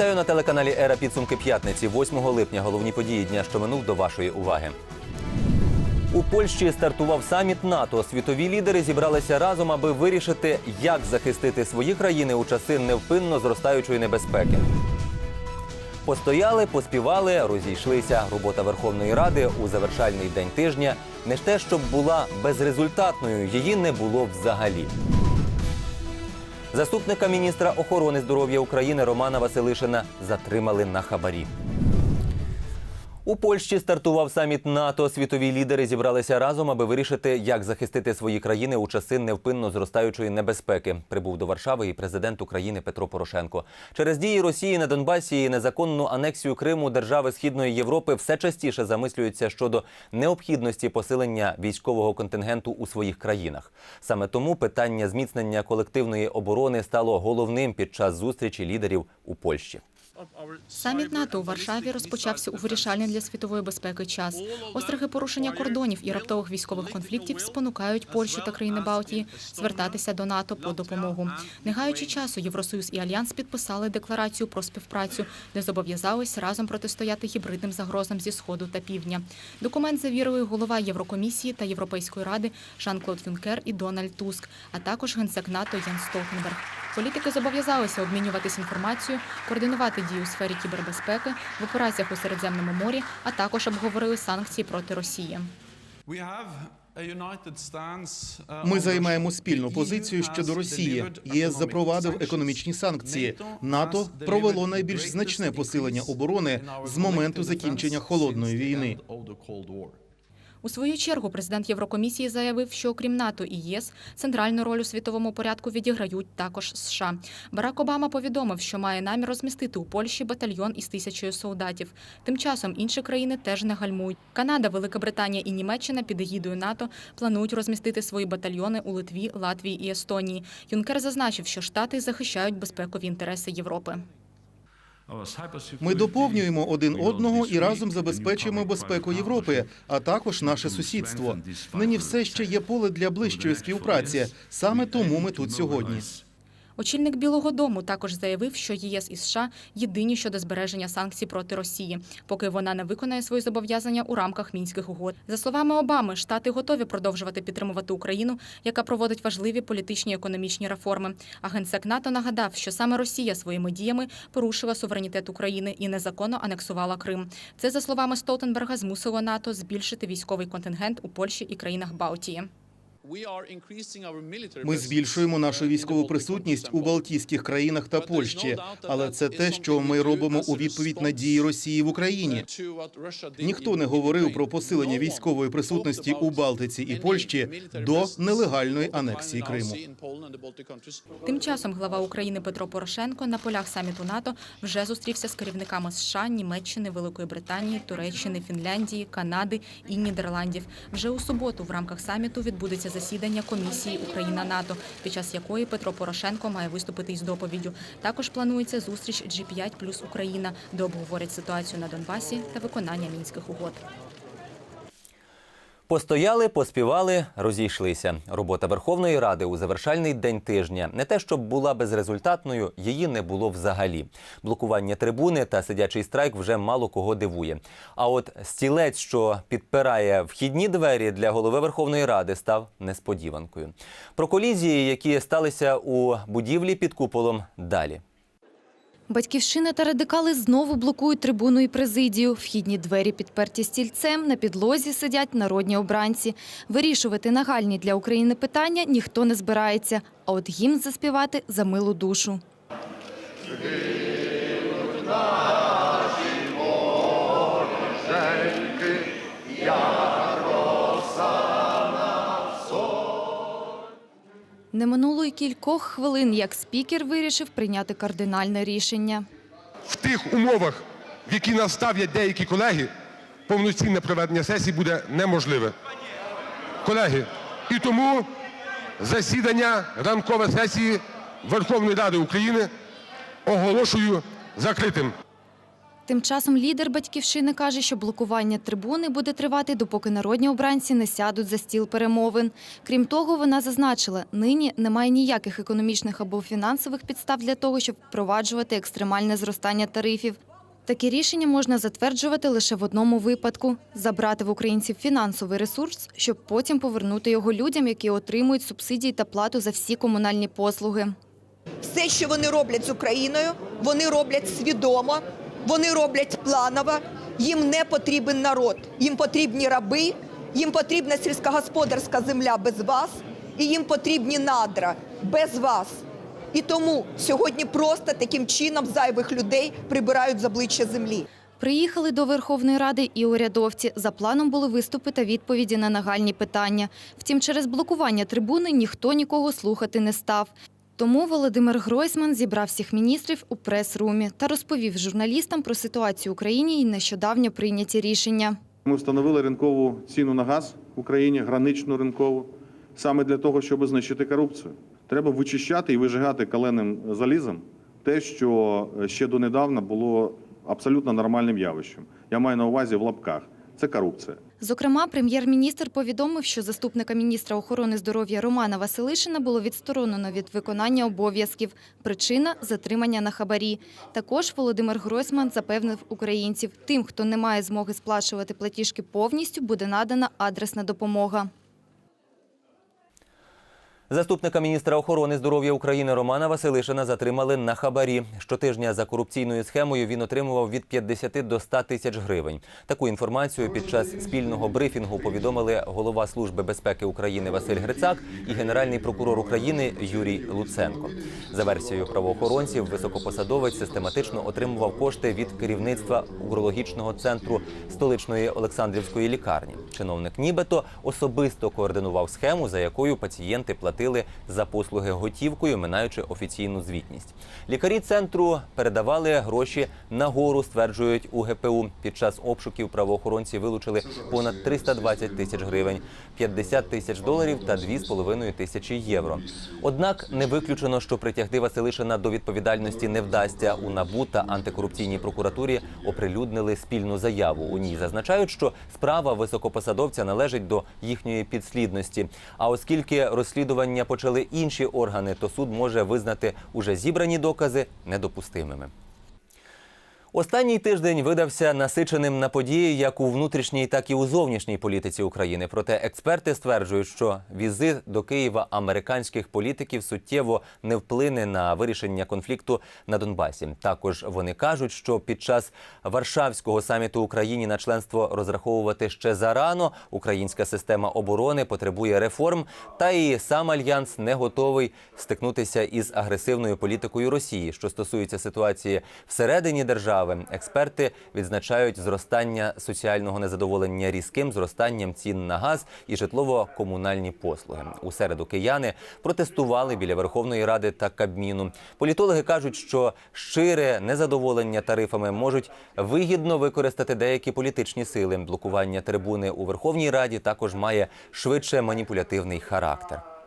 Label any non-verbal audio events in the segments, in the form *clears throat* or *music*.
Вітаю на телеканалі Ера підсумки п'ятниці, 8 липня. Головні події дня, що минув до вашої уваги. У Польщі стартував саміт НАТО. Світові лідери зібралися разом, аби вирішити, як захистити свої країни у часи невпинно зростаючої небезпеки. Постояли, поспівали, розійшлися. Робота Верховної Ради у завершальний день тижня не те, щоб була безрезультатною, її не було взагалі. Заступника міністра охорони здоров'я України Романа Василишина затримали на хабарі. У Польщі стартував саміт НАТО. Світові лідери зібралися разом, аби вирішити, як захистити свої країни у часи невпинно зростаючої небезпеки. Прибув до Варшави і президент України Петро Порошенко. Через дії Росії на Донбасі і незаконну анексію Криму держави Східної Європи все частіше замислюються щодо необхідності посилення військового контингенту у своїх країнах. Саме тому питання зміцнення колективної оборони стало головним під час зустрічі лідерів у Польщі. Саміт НАТО у Варшаві розпочався у вирішальний для світової безпеки час. Остроги порушення кордонів і раптових військових конфліктів спонукають Польщу та країни Балтії звертатися до НАТО по допомогу. Не гаючи часу, Євросоюз і Альянс підписали декларацію про співпрацю, де зобов'язались разом протистояти гібридним загрозам зі сходу та півдня. Документ завірили голова Єврокомісії та Європейської ради Жан-Клод Юнкер і Дональд Туск, а також генсек НАТО Ян Столтенберг. Політики зобов'язалися обмінюватись інформацією, координувати дії у сфері кібербезпеки в операціях у Середземному морі, а також обговорили санкції проти Росії. Ми займаємо спільну позицію щодо Росії. ЄС запровадив економічні санкції. НАТО провело найбільш значне посилення оборони з моменту закінчення холодної війни. У свою чергу президент Єврокомісії заявив, що окрім НАТО і ЄС центральну роль у світовому порядку відіграють також США. Барак Обама повідомив, що має намір розмістити у Польщі батальйон із тисячою солдатів. Тим часом інші країни теж не гальмують. Канада, Велика Британія і Німеччина під егідою НАТО планують розмістити свої батальйони у Литві, Латвії і Естонії. Юнкер зазначив, що штати захищають безпекові інтереси Європи. Ми доповнюємо один одного і разом забезпечуємо безпеку Європи, а також наше сусідство. Нині все ще є поле для ближчої співпраці. Саме тому ми тут сьогодні. Очільник Білого Дому також заявив, що ЄС і США єдині щодо збереження санкцій проти Росії, поки вона не виконає свої зобов'язання у рамках мінських угод. За словами Обами, штати готові продовжувати підтримувати Україну, яка проводить важливі політичні і економічні реформи. А генсек НАТО нагадав, що саме Росія своїми діями порушила суверенітет України і незаконно анексувала Крим. Це за словами Столтенберга змусило НАТО збільшити військовий контингент у Польщі і країнах Балтії. Ми збільшуємо нашу військову присутність у Балтійських країнах та Польщі, але це те, що ми робимо у відповідь на дії Росії в Україні. Ніхто не говорив про посилення військової присутності у Балтиці і Польщі до нелегальної анексії Криму. Тим часом глава України Петро Порошенко на полях саміту НАТО вже зустрівся з керівниками США, Німеччини, Великої Британії, Туреччини, Фінляндії, Канади і Нідерландів. Вже у суботу в рамках саміту відбудеться засідання комісії Україна НАТО, під час якої Петро Порошенко має виступити із доповіддю. Також планується зустріч G5 плюс Україна, де обговорять ситуацію на Донбасі та виконання мінських угод. Постояли, поспівали, розійшлися. Робота Верховної Ради у завершальний день тижня не те, щоб була безрезультатною, її не було взагалі. Блокування трибуни та сидячий страйк вже мало кого дивує. А от стілець, що підпирає вхідні двері для голови Верховної Ради, став несподіванкою. Про колізії, які сталися у будівлі під куполом, далі. Батьківщина та радикали знову блокують трибуну і президію. Вхідні двері підперті стільцем, на підлозі сидять народні обранці. Вирішувати нагальні для України питання ніхто не збирається, а от гімн заспівати за милу душу. Не минуло й кількох хвилин, як спікер вирішив прийняти кардинальне рішення. в тих умовах, в які нас ставлять деякі колеги, повноцінне проведення сесії буде неможливе. Колеги, і тому засідання ранкове сесії Верховної Ради України оголошую закритим. Тим часом лідер батьківщини каже, що блокування трибуни буде тривати, допоки народні обранці не сядуть за стіл перемовин. Крім того, вона зазначила, нині немає ніяких економічних або фінансових підстав для того, щоб впроваджувати екстремальне зростання тарифів. Такі рішення можна затверджувати лише в одному випадку – забрати в українців фінансовий ресурс, щоб потім повернути його людям, які отримують субсидії та плату за всі комунальні послуги. Все, що вони роблять з Україною, вони роблять свідомо, вони роблять планово. Їм не потрібен народ, їм потрібні раби, їм потрібна сільськогосподарська земля без вас, і їм потрібні надра без вас. І тому сьогодні просто таким чином зайвих людей прибирають з обличчя землі. Приїхали до Верховної Ради і урядовці. За планом були виступи та відповіді на нагальні питання. Втім, через блокування трибуни ніхто нікого слухати не став. Тому Володимир Гройсман зібрав всіх міністрів у прес-румі та розповів журналістам про ситуацію в Україні і нещодавньо прийняті рішення. Ми встановили ринкову ціну на газ в Україні, граничну ринкову, саме для того, щоб знищити корупцію. Треба вичищати і вижигати каленим залізом те, що ще донедавна було абсолютно нормальним явищем. Я маю на увазі в лапках. Це корупція. Зокрема, прем'єр-міністр повідомив, що заступника міністра охорони здоров'я Романа Василишина було відсторонено від виконання обов'язків. Причина – затримання на хабарі. Також Володимир Гройсман запевнив українців, тим, хто не має змоги сплачувати платіжки повністю, буде надана адресна допомога. Заступника міністра охорони здоров'я України Романа Василишина затримали на хабарі. Щотижня за корупційною схемою він отримував від 50 до 100 тисяч гривень. Таку інформацію під час спільного брифінгу повідомили голова Служби безпеки України Василь Грицак і генеральний прокурор України Юрій Луценко. За версією правоохоронців, високопосадовець систематично отримував кошти від керівництва урологічного центру столичної Олександрівської лікарні. Чиновник нібито особисто координував схему, за якою пацієнти платили за послуги готівкою, минаючи офіційну звітність. Лікарі центру передавали гроші нагору, стверджують у ГПУ. Під час обшуків правоохоронці вилучили понад 320 тисяч гривень, 50 тисяч доларів та 2,5 тисячі євро. Однак не виключено, що притягти Василишина до відповідальності не вдасться. У НАБУ та антикорупційній прокуратурі оприлюднили спільну заяву. У ній зазначають, що справа високопосадовця належить до їхньої підслідності. А оскільки розслідування почали інші органи, то суд може визнати уже зібрані докази недопустимими. Останній тиждень видався насиченим на події як у внутрішній, так і у зовнішній політиці України. Проте експерти стверджують, що візит до Києва американських політиків суттєво не вплине на вирішення конфлікту на Донбасі. Також вони кажуть, що під час Варшавського саміту Україні на членство розраховувати ще зарано. Українська система оборони потребує реформ, та і сам альянс не готовий стикнутися із агресивною політикою Росії. Що стосується ситуації всередині держави, експерти відзначають зростання соціального незадоволення різким зростанням цін на газ і житлово-комунальні послуги. У середу кияни протестували біля Верховної Ради та Кабміну. Політологи кажуть, що щире незадоволення тарифами можуть вигідно використати деякі політичні сили. Блокування трибуни у Верховній Раді також має швидше маніпулятивний характер.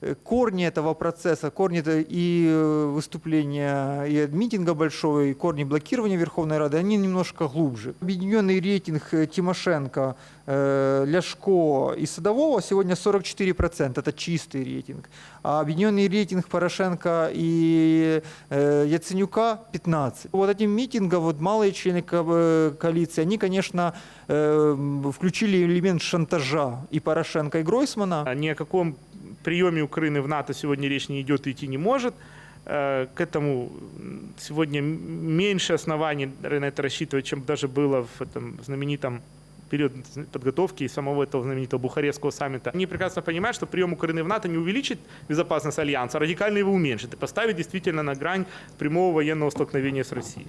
Э, корни этого процесса, корни и э, выступления, и митинга большого, и корни блокирования Верховной Рады, они немножко глубже. Объединенный рейтинг э, Тимошенко, Ляшко и Садового сегодня 44%, это чистый рейтинг. А объединенный рейтинг Порошенко и Яценюка 15%. Вот этим митингом вот малые члены ко- коалиции, они, конечно, включили элемент шантажа и Порошенко, и Гройсмана. А Ни о каком приеме Украины в НАТО сегодня речь не идет и идти не может. Э, К этому м, сегодня м- меньше оснований на это рассчитывать, чем даже было в этом знаменитом период подготовки и самого этого знаменитого Бухарестского саммита. Они прекрасно понимают, что прием Украины в НАТО не увеличит безопасность Альянса, а радикально его уменьшит и поставит действительно на грань прямого военного столкновения с Россией.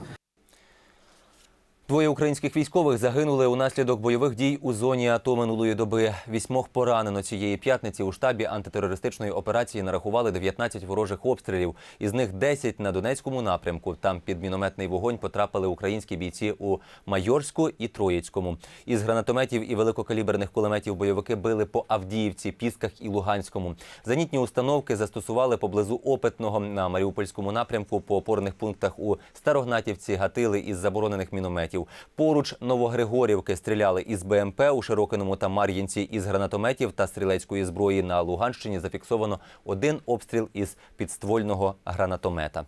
Двоє українських військових загинули унаслідок бойових дій у зоні АТО минулої доби. Вісьмох поранено цієї п'ятниці у штабі антитерористичної операції нарахували 19 ворожих обстрілів. Із них 10 на Донецькому напрямку. Там під мінометний вогонь потрапили українські бійці у Майорську і Троїцькому. Із гранатометів і великокаліберних кулеметів бойовики били по Авдіївці, Пісках і Луганському. Зенітні установки застосували поблизу Опитного на Маріупольському напрямку по опорних пунктах у Старогнатівці, гатили із заборонених мінометів. Поруч Новогригорівки стріляли із БМП у Широкиному та Мар'їнці із гранатометів та стрілецької зброї. На Луганщині зафіксовано один обстріл із підствольного гранатомета.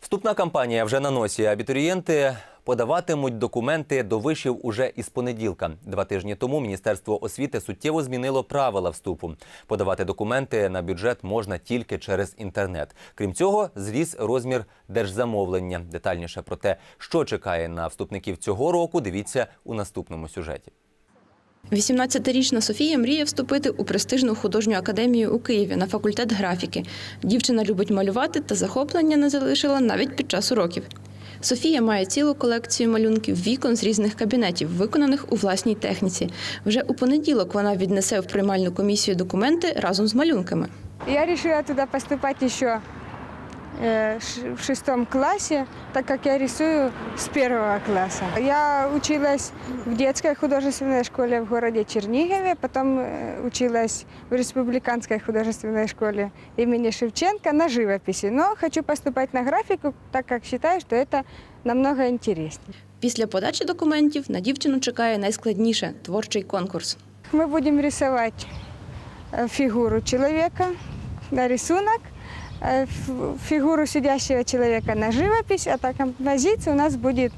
Вступна кампанія вже на носі. Абітурієнти подаватимуть документи до вишів уже із понеділка. Два тижні тому Міністерство освіти суттєво змінило правила вступу. Подавати документи на бюджет можна тільки через інтернет. Крім цього, зріс розмір держзамовлення. Детальніше про те, що чекає на вступників цього року, дивіться у наступному сюжеті. 18-річна Софія мріє вступити у престижну художню академію у Києві на факультет графіки. Дівчина любить малювати та захоплення не залишила навіть під час уроків. Софія має цілу колекцію малюнків вікон з різних кабінетів, виконаних у власній техніці. Вже у понеділок вона віднесе в приймальну комісію документи разом з малюнками. Я вирішила туди поступати ш- в шестом классе, так как я рисую с первого класса. Я училась в детской художественной школе в городе Чернигове, потом э, училась в республиканской художественной школе имени Шевченко на живописи. Но хочу поступать на графику, так как считаю, что это намного интереснее. Після подачі документів на дівчину чекає найскладніше творчий конкурс. Мы будем рисовать э, фигуру человека на рисунок, э, ф- фигуру сидящего человека на живопись, а так композиция у нас будет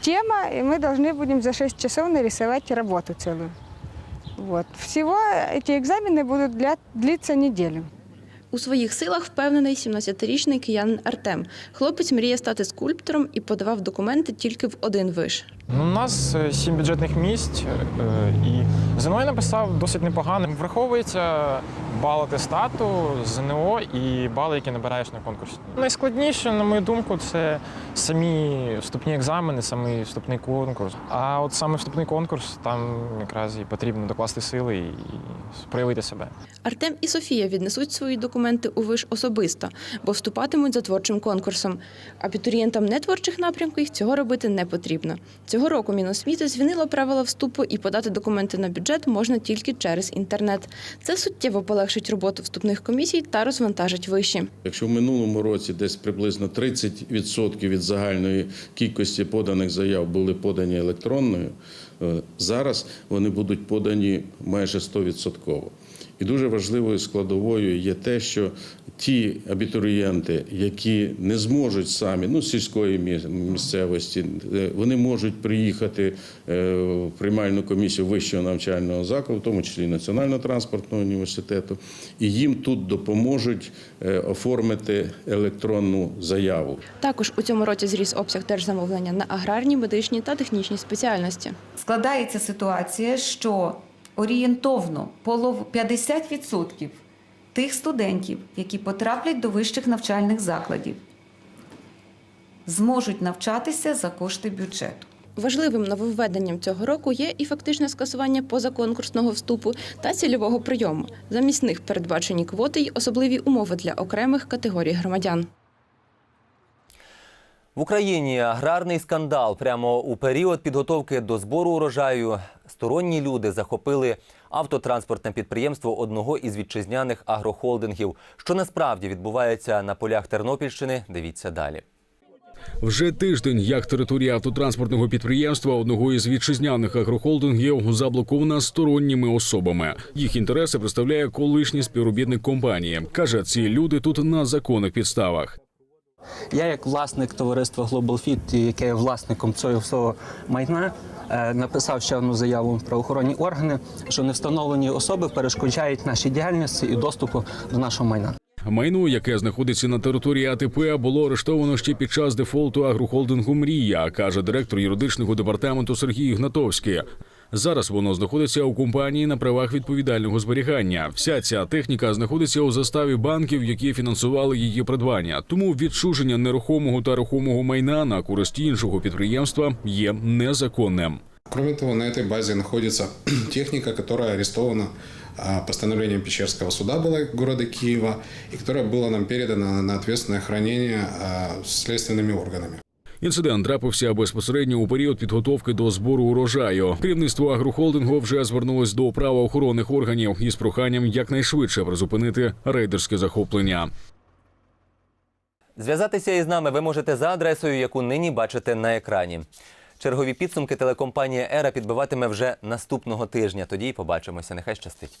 тема, и мы должны будем за 6 часов нарисовать работу целую. Вот. Всего эти экзамены будут для, длиться неделю. У своїх силах впевнений 17-річний киянин Артем. Хлопець мріє стати скульптором і подавав документи тільки в один виш. Ну, у нас е, сім бюджетних місць, е, і ЗНО я написав досить непогано. Враховується бал атестату, ЗНО і бали, які набираєш на конкурсі. Найскладніше, на мою думку, це самі вступні екзамени, самий вступний конкурс. А от саме вступний конкурс там якраз і потрібно докласти сили і проявити себе. Артем і Софія віднесуть свої документи у виш особисто, бо вступатимуть за творчим конкурсом. Абітурієнтам нетворчих напрямків цього робити не потрібно. Цього року Міносвіти змінило правила вступу і подати документи на бюджет можна тільки через інтернет. Це суттєво полегшить роботу вступних комісій та розвантажить виші. Якщо в минулому році десь приблизно 30% від загальної кількості поданих заяв були подані електронною, е, зараз вони будуть подані майже 100%. І дуже важливою складовою є те, що ті абітурієнти, які не зможуть самі, ну з сільської місцевості, е, вони можуть приїхати е, в приймальну комісію вищого навчального закладу, в тому числі і Національного транспортного університету, і їм тут допоможуть е, оформити електронну заяву. Також у цьому році зріс обсяг держзамовлення на аграрні, медичні та технічні спеціальності. Складається ситуація, що орієнтовно полов 50% тих студентів, які потраплять до вищих навчальних закладів, зможуть навчатися за кошти бюджету. Важливим нововведенням цього року є і фактичне скасування позаконкурсного вступу та цільового прийому. Замість них передбачені квоти й особливі умови для окремих категорій громадян. В Україні аграрний скандал. Прямо у період підготовки до збору урожаю сторонні люди захопили автотранспортне підприємство одного із вітчизняних агрохолдингів. Що насправді відбувається на полях Тернопільщини? Дивіться далі. Вже тиждень, як територія автотранспортного підприємства одного із вітчизняних агрохолдингів заблокована сторонніми особами. Їх інтереси представляє колишній співробітник компанії. каже, ці люди тут на законних підставах. Я, як власник товариства Global Fit, яке є власником цього всього майна, е, написав ще одну заяву в правоохоронні органи, що невстановлені особи перешкоджають нашій діяльності і доступу до нашого майна. Майно, яке знаходиться на території АТП, було арештовано ще під час дефолту агрохолдингу Мрія, каже директор юридичного департаменту Сергій Ігнатовський. Зараз воно знаходиться у компанії на правах відповідального зберігання. Вся ця техніка знаходиться у заставі банків, які фінансували її придбання. Тому відчуження нерухомого та рухомого майна на користь іншого підприємства є незаконним. Кроме того, на этой базе находится *clears throat* техника, которая арестована а, постановлением Печерского суда была города Киева и которая была нам передана на ответственное хранение а, следственными органами. Інцидент трапився безпосередньо у період підготовки до збору урожаю. Керівництво агрохолдингу вже звернулось до правоохоронних органів із проханням якнайшвидше призупинити рейдерське захоплення. Зв'язатися із нами ви можете за адресою, яку нині бачите на екрані. Чергові підсумки телекомпанія Ера підбиватиме вже наступного тижня. Тоді й побачимося. Нехай щастить.